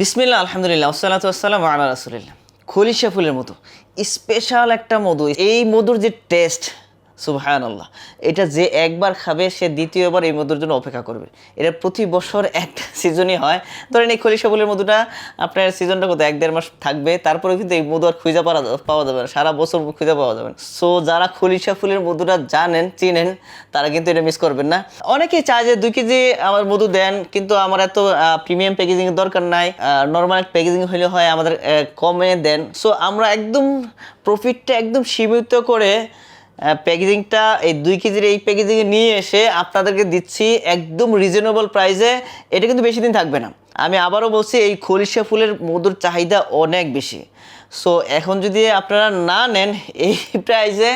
বিসমিল্লা আলহামদুলিল্লাহ আসসালাত আসসালাম আল্লাহ রাসুলিল্লাহ। খলিশা ফুলের মতো। স্পেশাল একটা মধু। এই মধুর যে টেস্ট সুবহান আল্লাহ এটা যে একবার খাবে, সে দ্বিতীয়বার এই মধুর জন্য অপেক্ষা করবে। এটা প্রতি বছর একটা সিজনই হয়। ধরেন এই খলিশা ফুলের মধুটা আপনার সিজনটা কত? এক দেড় মাস থাকবে। তারপরে কিন্তু এই মধু আর খুঁজে পাওয়া পাওয়া যাবে সারা বছর খুঁজে পাওয়া যাবে সো যারা খলিশা ফুলের মধুটা জানেন, চিনেন, তারা কিন্তু এটা মিস করবেন না। অনেকেই চায় যে দুই কেজি আমার মধু দেন, কিন্তু আমার এত প্রিমিয়াম প্যাকেজিং দরকার নাই। নর্মাল প্যাকেজিং হলে হয়, আমাদের কমে দেন। সো আমরা একদম প্রফিটটা একদম সীমিত করে প্যাকেজিংটা এই দুই কেজির এই প্যাকেজিং নিয়ে এসে আপনাদেরকে দিচ্ছি একদম রিজনেবল প্রাইসে এটা কিন্তু বেশি দিন থাকবে না। আমি আবারও বলছি, এই খলিশা ফুলের মধুর চাহিদা অনেক বেশি। সো এখন যদি আপনারা না নেন এই প্রাইসে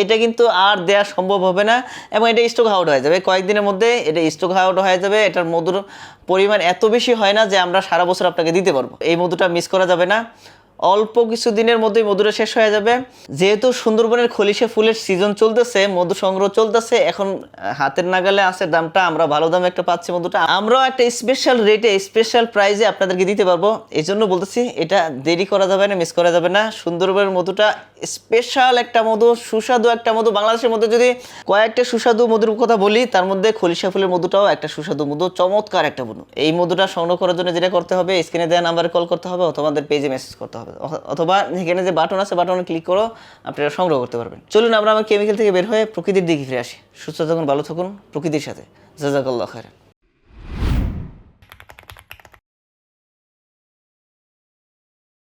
এটা কিন্তু আর দেওয়া সম্ভব হবে না এবং এটা স্টক আউট হয়ে যাবে। কয়েকদিনের মধ্যে এটা স্টক আউট হয়ে যাবে। এটার মধুর পরিমাণ এত বেশি হয় না যে আমরা সারা বছর আপনাকে দিতে পারব। এই মধুটা মিস করা যাবে না। অল্প কিছু দিনের মধ্যেই মধুটা শেষ হয়ে যাবে। যেহেতু সুন্দরবনের খলিশা ফুলের সিজন চলতেছে, মধু সংগ্রহ চলতেছে, এখন হাতের নাগালে আছে দামটা, আমরা ভালো দামে একটা পাচ্ছি মধুটা। আমরাও একটা স্পেশাল রেটে স্পেশাল প্রাইজে আপনাদেরকে দিতে পারব। এই জন্য বলতেছি, এটা দেরি করা যাবে না মিস করা যাবে না। সুন্দরবনের মধুটা স্পেশাল একটা মধু, সুস্বাদু একটা মধু। বাংলাদেশের মধ্যে যদি কয়েকটা সুস্বাদু মধুর কথা বলি, তার মধ্যে খলিশা ফুলের মধুটাও একটা সুস্বাদু মধু, চমৎকার একটা মধু। এই মধুটা সংগ্রহ করার জন্য যেটা করতে হবে স্ক্রিনে দেওয়া নাম্বারে কল করতে হবে, অথবা আমাদের পেজে মেসেজ করতে হবে। অথবা এখানে যে বাটন আছে বাটনে ক্লিক করো আপনারা সংগ্রহ করতে পারবেন। চলুন আমরা আমার কেমিক্যাল থেকে বের হয়ে প্রকৃতির দিকে ফিরে আসি। সুস্থ থাকুন, ভালো থাকুন প্রকৃতির সাথে। জাজাকাল্লাহ খায়ের